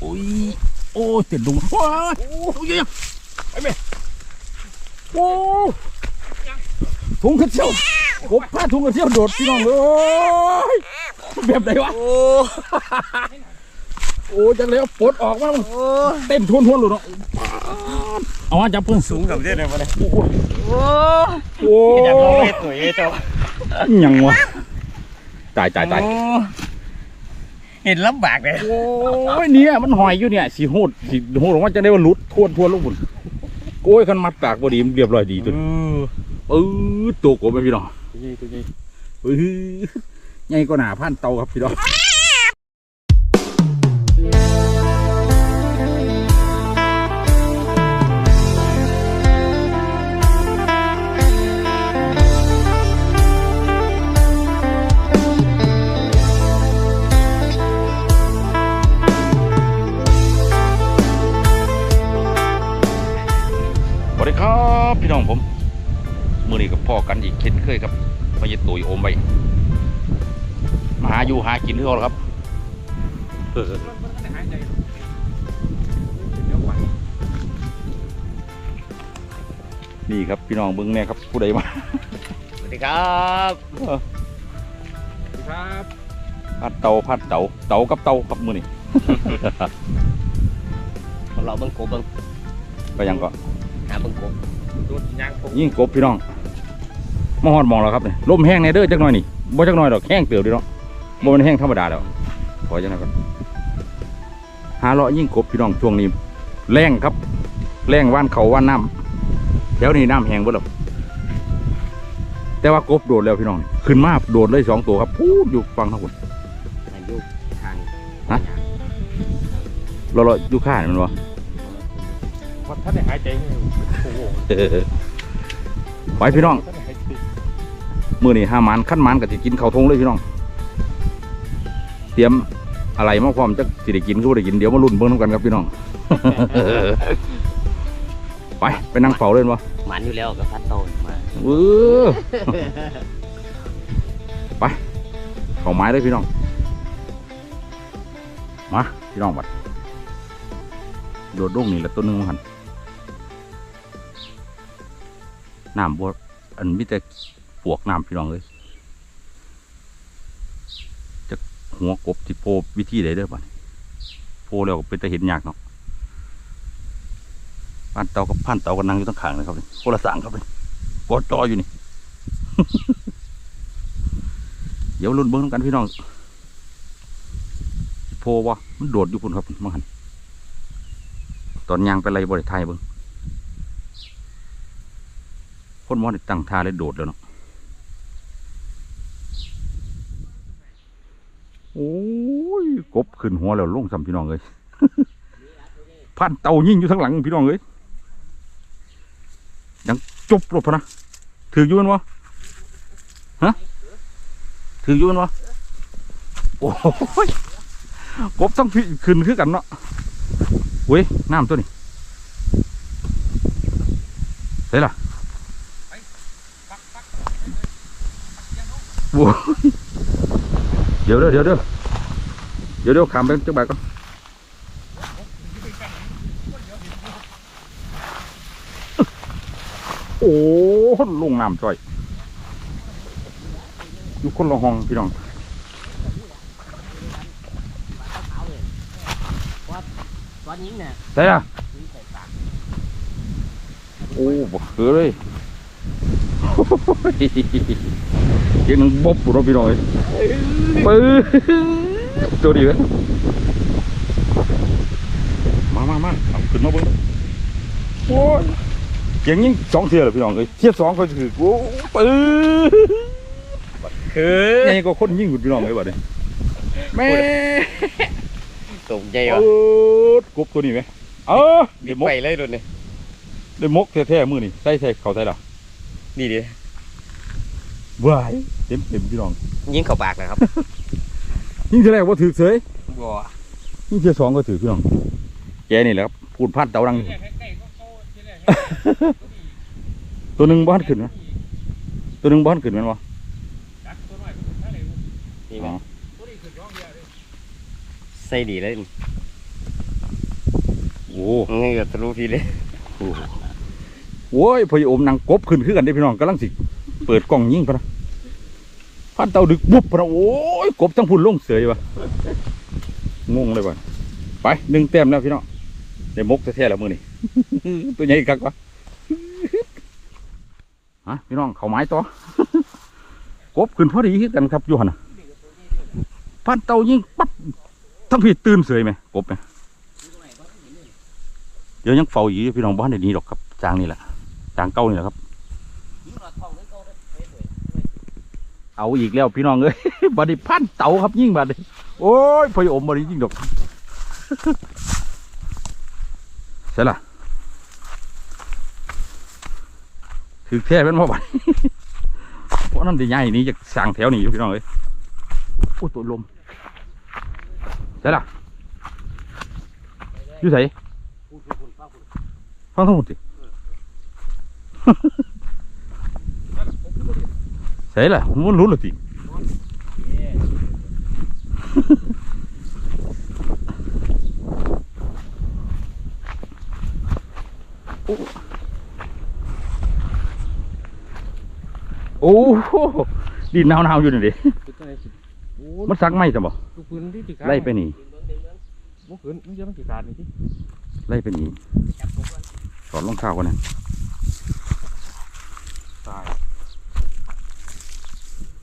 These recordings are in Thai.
โอ้ยโอ้ยเต็มดุงโอ้ยโอ้ยไปไหมโอ้ถุงกระเจียวกบผ้าถุงกระเจียวโดดพี่น้องเลยแบบไหนวะโอ้โอ้จังเลยปลดออกมามันเต้นทวนทวนๆหลุดเนาะเอามาจับเพิ่งสูงกับเส้นเลยมาเลยโอ้โหโอ้โอ้ยอยากลองยเล่นตัวเองเจ้ายังวะตายตายตายโอ้ เห็นลำบากเลยโอ้ยเนี่ยมันหอยอยู่เนี่ยสีโหดสีโหดออกมาจะได้ว่าหลุดทวนทวนลงบุญโอ้ยคันมัดปากบดีมันเรียบร้อยดีตัวนี้เออตัวกบไหมพี่น้องตัวใหญ่ตัวใหญ่เฮ้ยใหญ่กว่าหนาพันเตาครับพี่น้อง กับพ่อกันอีกเช่นเคยครับมาเย็ดตุยโอมไปมาหาอยู่หากินที่เขาครับเออนี่ครับพี่น้องเบิ้งแน่ครับผู้ใดมาสวัสดีครับครับพัดเตาพัดเตาเตากับเตาครับมือนี่เราเบิ่งกบเบิ่งก็ยังก็หาเบิ่งกบดูยางผมยิ่งกบพี่น้อง มาฮอดหมองแล้วครับนี่ลมแห้งในเด้อจักหน่อยนี่บ่จักหน่อยดอกแห้งเติบเดีเนาะบ่มันแห้งธรรมดาแล้วขอจังหน่อยก่อนหาเลาะยิ่งกบพี่น้องช่วงนี้แรงครับแรงว่านเขาว่านน้ำแถวนี้น้ำแห้งเบิดแล้วแต่ว่ากบโดดแล้วพี่น้องขึ้นมาโดดเลยสองตัวครับพูดอยู่ฟังทั้งหมดอายุทางฮะเราเราอยู่ข้างมันวะวัดท่านได้หายใจไม่อยู่โอ้โหไปพี่น้อง มือนี่ห้าหมันขั้นหมันก็จะกินข้าวทงเลยพี่น้อง เตรียมอะไรมาพร้อมจะสิได้กินก็บ่ได้กินเดี๋ยวมาลุ้นเบิ่งน้ำกันครับพี่น้อง ไปไปนั่งเฝ้าเล่นวะหมันอยู่แล้วกับพัดโตนมาเออไปเข้าไม้เลยพี่น้อง มาพี่น้องบัดโดดร่งนี่ละตัวหนึงมันหันน้ำบัวอันมีแต่ ปวกน้ำพี่น้องเลยจะหัวกบที่โพวิธีใดเด้อบัดนี้โพแล้วก็เป็นแต่เห็นยากเนาะพันเตากับพันเตากันนั่งอยู่ตั้งขางเลยครับนี่โคละสังครับนี่กดจออยู่นี่ เดี๋ยวลุ้นเบิ้งกันพี่น้องโพวะมันโดดอยู่พุ่นครับมังหันตอนยางไปไรบริไทยเบิ้งคนมอนตั้งท่าเลยโดดแล้วเนาะ โอ้ยกบขึ้นหัวแล้วลงซ้ำพี่น้องเลยพันเตายิ่งอยู่ทั้งหลังพี่น้องเลยยังจบรถพนะถืออยู่มันวะฮะถืออยู่มันวะโอ้ยกบต้องพี่ขึ้นกันเนาะเว้ยน้ำตัวนี้เฮ้ยล่ะโว้ย ดี๋ยวเด้อเดี๋ยวเด้อเดี๋ยวเดี๋ยวขามไปจักบาก่อนโอ้ลงน้ำจ่อยอยู่คนละห้องพี่น้องตอนนี้เนี่ยใช่ละโอ้บกเขือเลย ยงหนึงบบปุเราะพี่น้องเลยปื้อตัวดีไหมมามามาเอาขึ้นมาเบิ้งโอ้ยเสียงยิ่งสองเทียเลยพี่น้องเลยเทียสองเขาถือโอ้ปื้อคือไงก็คนยิ่งกว่าพี่น้องเลยบัดนี้แม่ตกใจเอวะอกบตัวนี้ไหมเออเดี๋ยวมกไปเลยโดนเนี่ยเดี๋ยวมกแท้ๆมือนี่ใส่ใส่เขาใส่ละนี่ดิ ว้ายเต็มเต็มพี่น้องยิงเข้าปากนะครับ ยิ่งทีแรกว่าถือเสยบัวยิ่งทีสองก็ถือพี่น้องแกนี่แหละครับพูดพัดเตาดัง ตัวหนึ่งบ้านขึ้นนะตัวหนึ่งบ้านขึ้นแมันวะนี่อ๋มั้อใส่ดีเลยโอ้นี่ก็ทะลุพี่เลยโหโอ้ยพอยอมนางกบขึ้นคือกันได้อพี่น้องกำลังสิเปิดกล่องยิงพะนะพันเตาดึกบุบพะนะโอ้ยกบทั้งพุ่นลงเสยวะงงเลยวะไปหนึ่งแต้มแล้วพี่น้องได้มกแท้ๆแล้วมือนี่ตัวใหญ่กักวะฮะพี่น้องเขาไม้ต่อกบขึ้นพอดีกันครับยูหันนะพันเตายิงปั๊บทั้งพี่ตื่นเสยไหมกบไหมเดี๋ยวยังเฝ้าอยู่พี่น้องบ้านเดี๋ยวนี้หรอกครับจางนี่แหละจางเก่านี่แหละครับ เอาอีกแล้วพี่น้องเอ้ยบัดนี้พันเต่าครับยิ่งบัดนี้โอ้ยพยอมบัดนี้ยิ่งดอกใช่ล่ะถือแท้เป็นมาบัดเพราะนั่นจะใหญ่นี้จะสั่งแถวนี้อยู่พี่น้องเอ้ยโอ้ตัวลมใช่ล่ะอยู่ไหนฟังทั้งหมดสิ ใช่ละผมมันรู้และสิโอ้โหดินหนาวๆอยู่นี่ดิเป็นดิมันซักไหมจ้ะบ่ลูกปืนที่ติดไล่ไปนี่ลูกปืนมันจะมันติดการนี่ที่ไล่ไปนี่ถอดรองเท้ากันนะตาย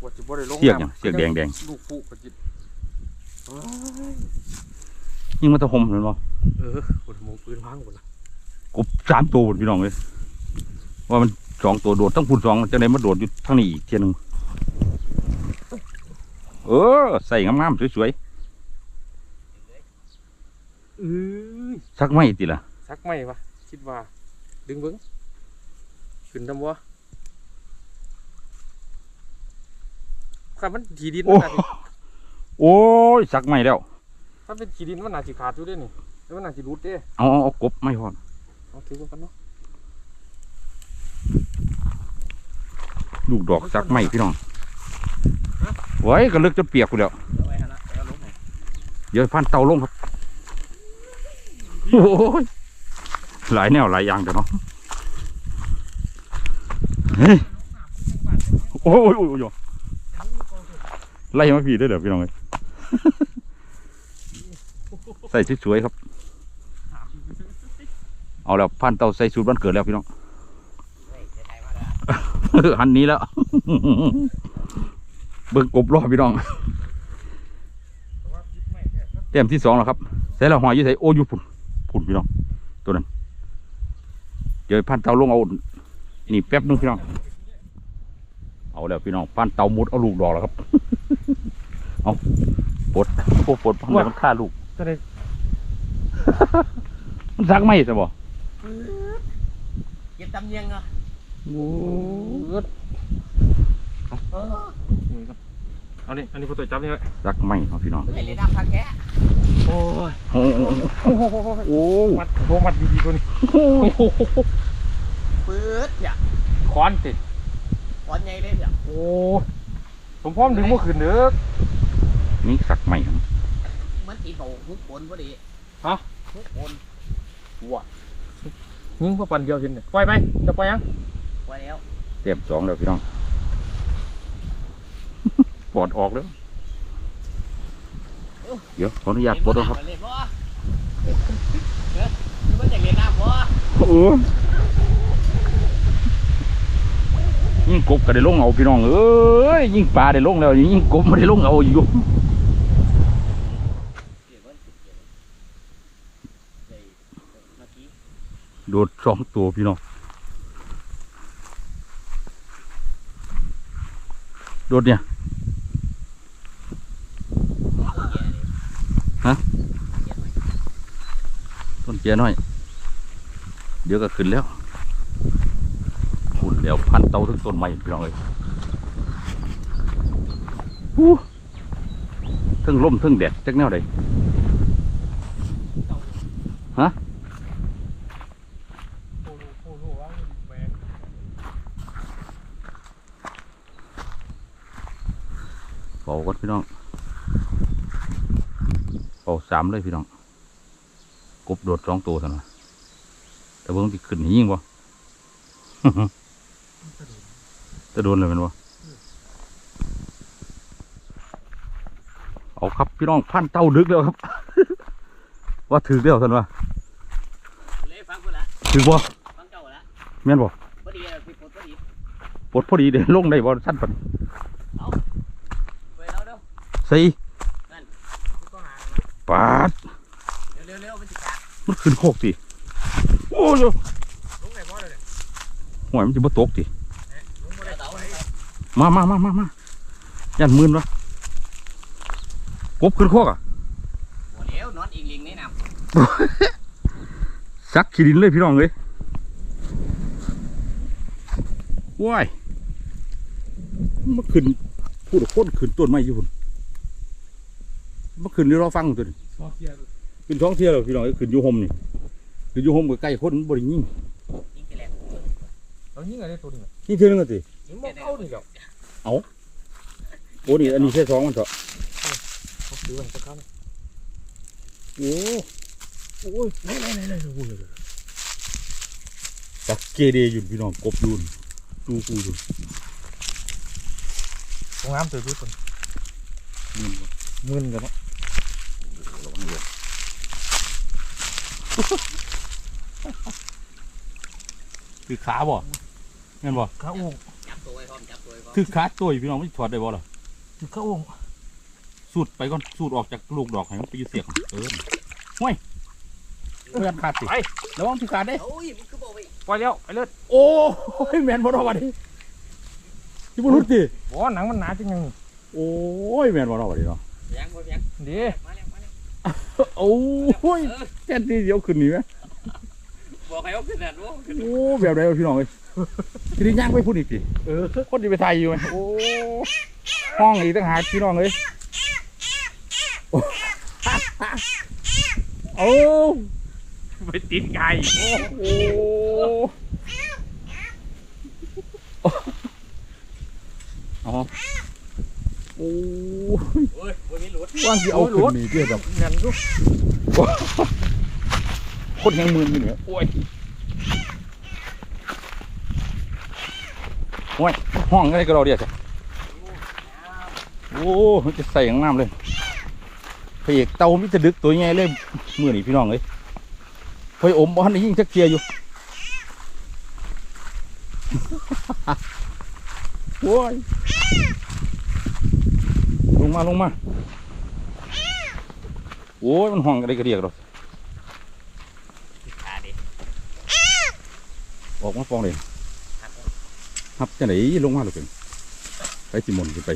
ว่าจะบ่ได้ลงเสียกน้ำยังเสียกแดงแดง ลูกปุ๊กกระจิตเอ้ยๆยิ่งมันตะหมเห็นบ่เออปวดหมองปืนพังหมดละกบสามตัวพุ่นพี่น้องเลยว่ามันสองตัวโดดทั้งพุ่นสองจังไดมาโดดอยู่ทั้งนี้อีกเทียหนึงเออใส่งามๆสวยเอ้ยๆซักไหมติล่ะ ซักไหมวะคิดว่า ดึงเบิ้งขึ้นทำวะ ข้ามันขีดินโอ้มันน่าสิโอ้ยซักไหมแล้วถ้าเป็นขีดินมันน่าสิขาดอยู่เด้นี่แล้วมันน่าสิรุดเด้เอาเอาเอากบไม่พอเอาถือกันเนาะลูกดอกซักไหมพี่น้องไว้ก็เลิกจนเปียกกูแล้วเดี๋ยวพันเตาลงครับโอ้ยหลายแนวหลายอย่างแต่เนาะเฮ้ยโอ้ยโอ้ยโอ้ยโอ้ย ไล่มาพี่ได้เดี๋ยวพี่น้องเลยใส่สวยครับ เอาแล้วพันเตาใส่สูตรวันเกิดแล้วพี่น้องหันนี้แล้วเบิ่งกบรอบพี่น้องเต็มที่สองแล้วครับใส่ล้วหอยยี่ใส่โอ้อยูผุนผุนพี่น้องตัวนั้นเดี๋ยวพันเตาลงเอานี่แป๊บนึงพี่น้องเอาแล้วพี่น้องพันเตามุดเอาลูกดอกแล้วครับ เอาปลดโอ้ปลดพันเลยมันฆ่าลูกจะได้ มันซักไม่ใช่บ่เก็บตำเนียงเหรอโอ้ยมือครับเอานี่อันนี้พอตัวจับนี่ไว้ซักไม่เนาะพี่น้องไม่เลยน้ำพักแกโอ้ยโอ้โหโอ้โหโอ้มัดโหมัดดีๆตัวนี้ปื๊ดเนี่ยคอนติดก้อนใหญ่เลยเนี่ยโอ้ยผมพร้อมดึงเมื่อคืนเด้อ นี่ซักไม่ครับมันตีโตทุกคนพอดีฮะทุกคนว้ายิงเพื่อปันเดียวเห็นเนี่ยปล่อยไปจะปล่อยยังไว้แล้วเต็มสองแล้วพี่น้องปอดออกแล้วเดี๋ยวขออนุญาตปลดแล้วครับเล่นบ่เฮ้ยมันจะเล่นน้ำบ่โอ้ยิ่งกบก็ได้ลงเอาพี่น้องเอ้ยยิ่งปลาได้ลงแล้วยิ่งกบไม่ได้ลงเอาอยู่ เดี๋ยวมันเดี๋ยวเมื่อกี้ โดดสองตัวพี่น้องโดดเนี่ยฮะต้นเกียน้อย เดี๋ยวก็ขึ้นแล้วขุดแล้วพันเตาทั้งต้นไม้พี่น้องเลยอู้ทั้งลมทั้งแดดจักแนวใดโอ้โหโอ้โหว่าแหวน เป่าก่อนพี่น้องเป่าสามเลยพี่น้องกบโดดสองตัวสันวะแต่เบิ่งที่ขึ้นนี่ยิงบ่จะโดนเลยแมันบ่เอาครับพี่น้องพันเต้าดึกแล้วครับ ว่าถือแล้วสันวะเลยฟังกูละถือบ่ฟังเจ้าละแม่นบ่พอดีเลยพี่ปวดพอดีปลดพอดีเด้ลงได้บ่สั้นปันไปแล้วเด้อ สี่ก็หาปาดเร็วเร็วมันจะขาดมันขึ้นโคกสิโอ้ยลุงไหนพ่อเลยเนี่ยหวยมันจะบ่ตกสิลุงบ่ได้เต่าไปมามามามามายันมื่นวะกบขึ้นโคกอะหัวเลี้ยวนอนอิงลิงนี่นะซักขี้ดินเลยพี่น้องเลยว้ายมันขึ้นพูดโคนขึ้นต้นไม้อยู่พุ่น มันขึ้นนี่เราฟังตัวนี้ชอบเกียร์ขึ้นท้องเที่ยวแล้วพี่น้องเอ้ยขึ้นอยู่ห่มนี่ขึ้นอยู่ห่มกับใกล้คนบริยิ่งยิงไปแล้วเรายิงอะไรตัวนี้นี่เท่านั้นก็สิยิงบ่เข้านี่หรอกโอ้นี่อันนี้แค่สองมันเถอะเขาซื้อมันสักครั้งโอ้โอ้ยไหนไหนไหนไหนโอ้ยจักเกเรอยู่พี่น้องกบอยูนดูกูอยู่ตรงน้ำตัวนี้ตัวอืมมึนกันเนาะ ระวังเลยคือขาบ่เห็นบ่ข้าโอ่งจับตัวไว้พร้อมจับตัวไว้พร้อมคือขาตัวอยู่พี่น้องไม่ถอดได้บ่ล่ะคือข้าโอ่งสูดไปก่อนสูดออกจากลูกดอกให้มันไปอยู่เสียกเออห้วยไม่ยันขาดสิระวังที่ขาดได้โอ้ยมันคือบอกไปปล่อยแล้วไปเลยโอ้ยแมนบ่รอดวันนี้ที่บุรุษดิบ่หนังมันหนาจริงยังนี่โอ้ยแมนบ่รอดวันนี้เนาะยังบ่ยังเดี โอ้ยแค่ทีเดียวขึ้นนี่ไหมบอกให้เอาขึ้นน่ะรู้ขึ้นโอ้แบบไหนวะพี่น้องเอ้ยทีนี้ย่างไปพูดอีกสิเออคนที่ไปไทยอยู่ไหมโอ้ห้องอีกต่างหากพี่น้องเอ้ยโอ้โอ้ไปติดไก่โอ้อ๋อโอ้ โอ้ยบ่มีหลุดว่างที่เอาขึ้นนี่เกี่ยวกับเงินดูคนแหงมือนี่เนี่ยโอ้ยโอ้ยห้องอะไรก็เราเดียวจ้ะโอ้มันจะใส่ข้างน้ำเลยพระเอกเตามิจะดึกตัวใหญ่เลยมือนี่พี่น้องเลยพอยอมบ้านนี่ยิ่งชักเทียอยู่โอ้ยล งมาลงมา โอ้ยมันห้องอะไรก็เรียกเราขาดิออกมาฟองเลยฮับจะไหนลงมาลูกเป็นไปจิมนขึ้นไป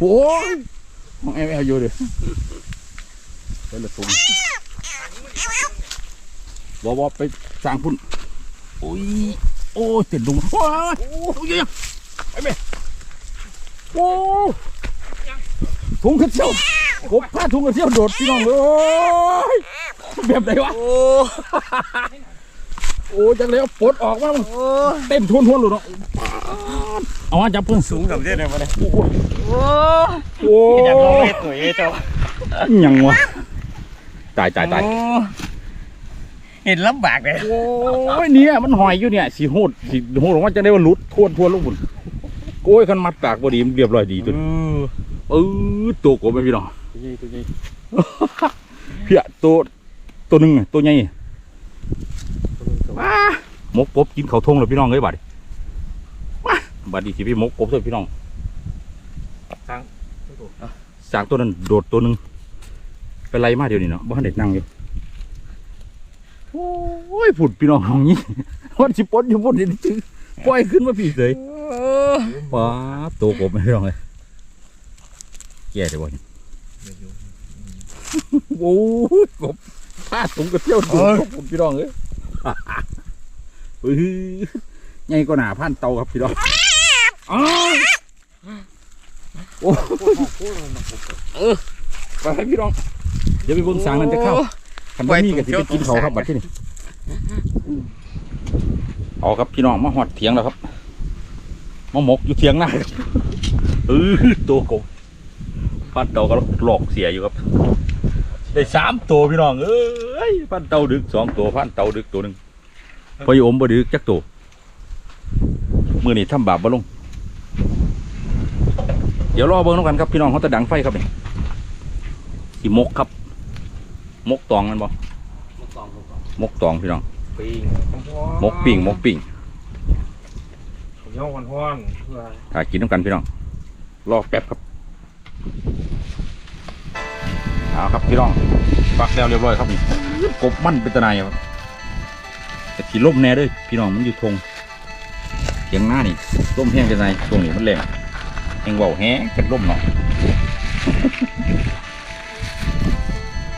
โอ้ยมองแอลแอลอยู่เด้อไปละตุงบอบอไปสร้างพุ่นโอ้ย โอ้ยติดลุงโอ้ยโอ้ย ยังไปไหมโอ้ยถุงกระเจียวกบผ้าถุงกระเจียวโดดพี่น้องเลยโอ้ยแบบไหนวะ โอ้โอ้ยจังเลยเอาปลดออกมามันโอ้เต้นทวนทวนๆหลุดเนาะเอามาจับเพิ่งสูงกับเด็ดเลยมาเลยโอ้โหโอ้โอ้อยากลองยเฮ็ดหน่วยเจ้ายังวะตายตายตายโอ้เห็นลำบากเลยโอ้ยเนี่ยมันหอยอยู่เนี่ยสีโหดสีโหดออกมาจะได้ว่าหลุดทวนทวนลงบุญ โอ้ยคันมัดปากบดีมันเรียบร้อยดีตัวนี้เออตัวกบไหมพี่น้องตัวใหญ่ตัวใหญ่เพี้ยตัวตัวหนึ่งอะตัวใหญ่ตัวนึงตัวว้าหมกกบกินเขาวทงเลยพี่น้องเอ้ยบัดนี้ว้าบัดนี้สิพี่หมกกบเลยพี่น้องตั้งสางตัวนั้นโดดตัวหนึ่งไปไล่มาเดี๋ยวนี้เนาะบ้านเด็กนั่งอยู่โอ้ยผุดพี่น้องของนี้วันสิปนอยู่บนนี่จึงปล่อยขึ้นมาพี่เลย ป้าบตัวกบไม่ร้องเลยแก่ได้บ่เนี่ยโอ้ยกบพาดถุงกระเที่ยวดูกบพี่น้องเอ้ยเฮ้ยใหญ่กว่าหนาพันเตาครับพี่น้องอ้าวโอ้ไปให้พี่น้อง เดี๋ยวไปเบิ่งสางนั้นจะเข้าคันบ่มีก็สิไปกินเขาครับบัดที่นี่เอาครับพี่น้องมาหอดเถียงแล้วครับ มาหมกอยู่เถียงหน้าครับเออตัวกบพันเตาก็หลอกเสียอยู่ครับ ได้สามตัวพี่น้องเอ้ยพันเตาดึกสองตัวพันเตาดึกตัวหนึ่งพอยอมบ่ดึกจักตัวมือนี่ทำบาปบ่ลง เดี๋ยวรอเบิ่งน้ำกันครับพี่น้องเขาจะดังไฟครับนี่สีมกครับ มกตองนั่นบ่มกองมกองมกตองพี่น้องปิงมกปิ่งมกปิ่งผมย่อง วันฮ้อนเพื่อถ่ายกินน้ำกันพี่น้อง รอแป๊บครับ เอาครับพี่น้องปักแล้วเรียบร้อยครับนี่กบมั่นเป็นตะไนครับแต่ขี่ล่มแน่เด้วยพี่น้องมันอยู่ทงเสียงหน้านี่ล่มแห้งเป็นไงตรงนี้มันแรงแห้งเบาแห้งเป็นล่มเนาะ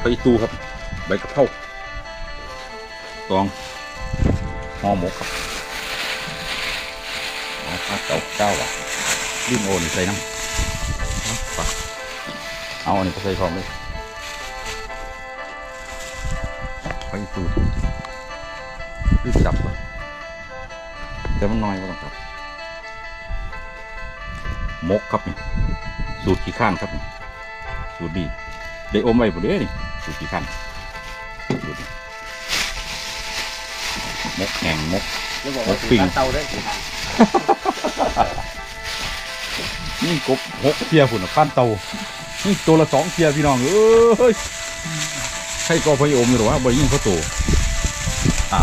ไปตูครับใบกระเพราตองห่อหมกครับ เอาข้าเจ้าอะลิ้นโอนใส่น้ำเอาอันนี้ก็ใส่พร้อมเลยไปตูรีบจับก่อนแต่มันน้อยก็ต้องจับมกครับนี่สูตรขี้ข้านครับนี่สูตรดีได้อมไว้ผมดเด้อนี่สูตรกี่ขั้นสูตรมกแหงมกแล้วบอกว่าปิ้ปิ้งงเตาได้กี่ทาง นี่กบหกเทียฝุ่นขั้นเตานี่ตัวละสองเทียพี่น้องเอ้ยใช่ก็พยอมอยู่หรอวะบริยิ่งเขาโตอ่า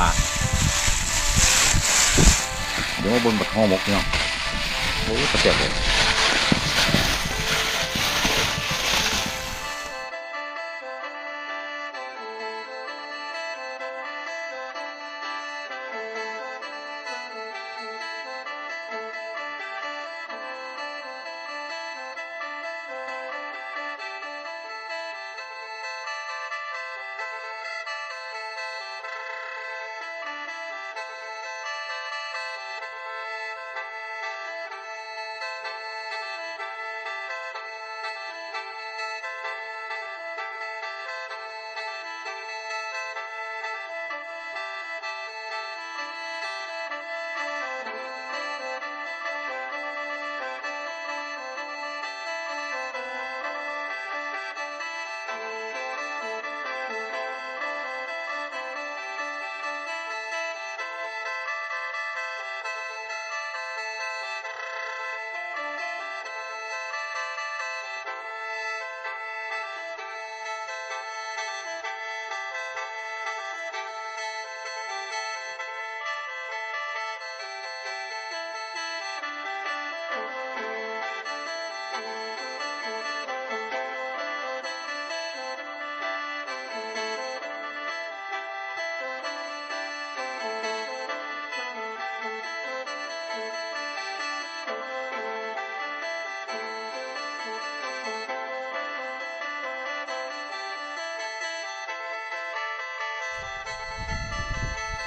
เดี๋ยวมาบนบักห้องมกพี่น้องโอ้ยกระเตียบเลย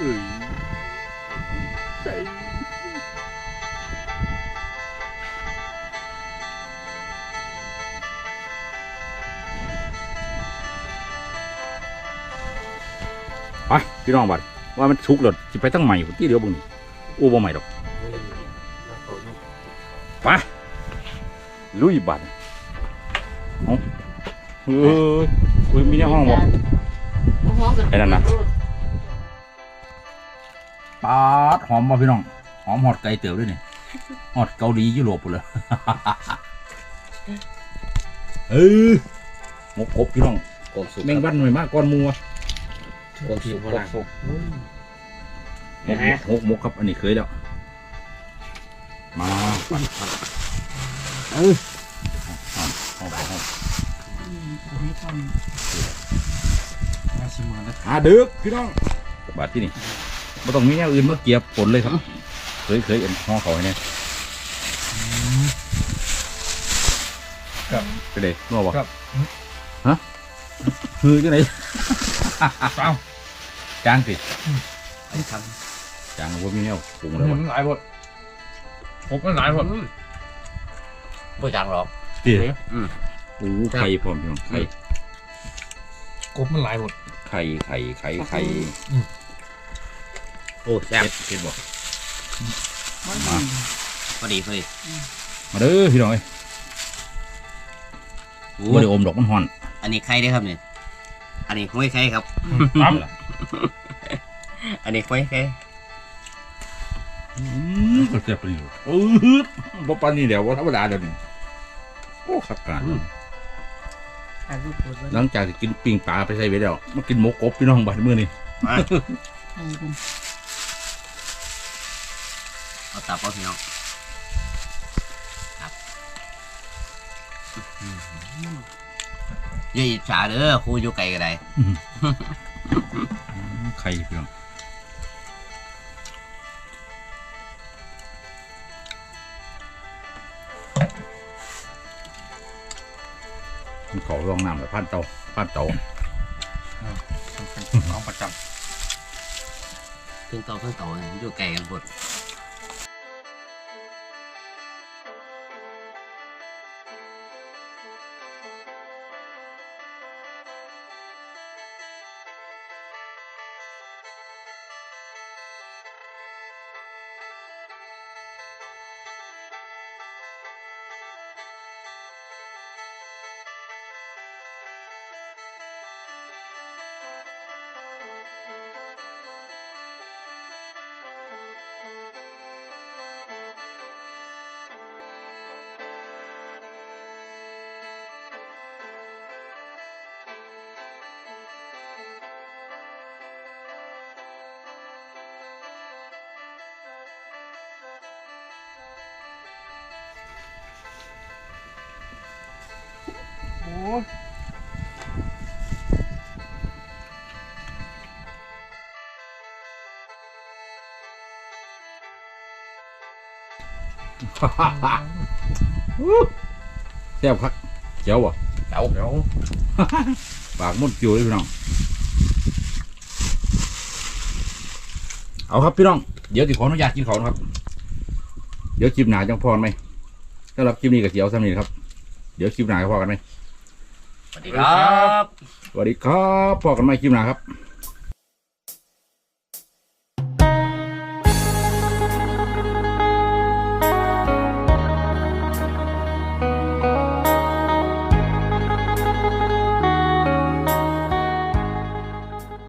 เอ้ยใจไปพี่น้องบัดว่ามันสุกแล้วสิไปตั้งใหม่ที่เดียวเบึงนี่อู้บ่ใหม่ดอกเฮ้ยน่าโกรธอยู่ไปลุยบัดเอาเฮ้ยอุ้ยมีในห้องบ่ไอ้นั่นน่ะปาดหอมบ่พี่น้อง หอมหอดไก่เตี๋ยวด้วยนี่หอดเกาหลียุโรปหมดเลยเออหมกกบพี่น้องกบสุกแมงวันหน่อยมากก้อนหมูอะกบสุกโบราณหมกหมกหมกครับอันนี้เคยแล้ว มาปั่นปั่นเออเอาเอาเอาเอาน่าชิมกันนะหาดึกพี่น้องบาทที่นี่ ไม่ต้องมีแนวอื่นมาเกียบผลเลยครับ เคยเคยเอ็นห่อเขาให้เนี่ยครับไปเลยนัวบ่ครับฮะคือจังไหนเปล่าจางสิไอ้ทจางว่ามีแนวปรุงแล้วมับ่นหลายบทผมมันหลายบทำบ่จังหรอกเตี๋ยอืมโอ้ไข่พร้อมพี่น้องไข่กบมันหลายบทไข่ไข่ไข่ไข่ โอ้แซ่บเผ็ดเผ็ดบ่พอดีพอดีมาเด้อพี่น้องเอ้ยบ่ได้อมดอกมันฮ้อน อันนี้ไข่ได้อครับเนี่ยอันนี้ห้วยไข่ครับปั๊บอันนี้ห้วยไข่อืมก็แซ่บไปอยู่อือบ่ปานนี้แล้วบ่ธรรมดาเดี๋ยวนี้โอ้คักขนาดนั้นถ่ายรูปโพสต์ไว้หลังจากที่กินปิ้งปลาไปใส่ไว้แล้วมากินหมกกบพี่น้องบัดมื้อนี้มาให้เพิ่น เอาตับเอาพี่น้องครับอย่าอิจฉาเด้อครูอยู่ไกลก็ได้ไข่พี่น้องมันเขาลองน้ำแล้วพันเตาพันเตาของประจเครื่องเตาเครื่องเตาเนี่ยอยู่ไกลกันหมด แซ่บครับเจ๋วบ่เดี๋ยวเดี๋ยวปากมุดจิ๋วเลยพี่น้อง เอาครับพี่น้อง เดี๋ยวสิขออนุญาตกินเขานะครับ เดี๋ยวคลิปหนาจังพอกันไหมสำหรับคลิปนี้กับเสียวสามีครับ เดี๋ยวคลิปหนาจะพอกันไหม สวัสดีครับ สวัสดีครับพอกันไหมคลิปหนาครับ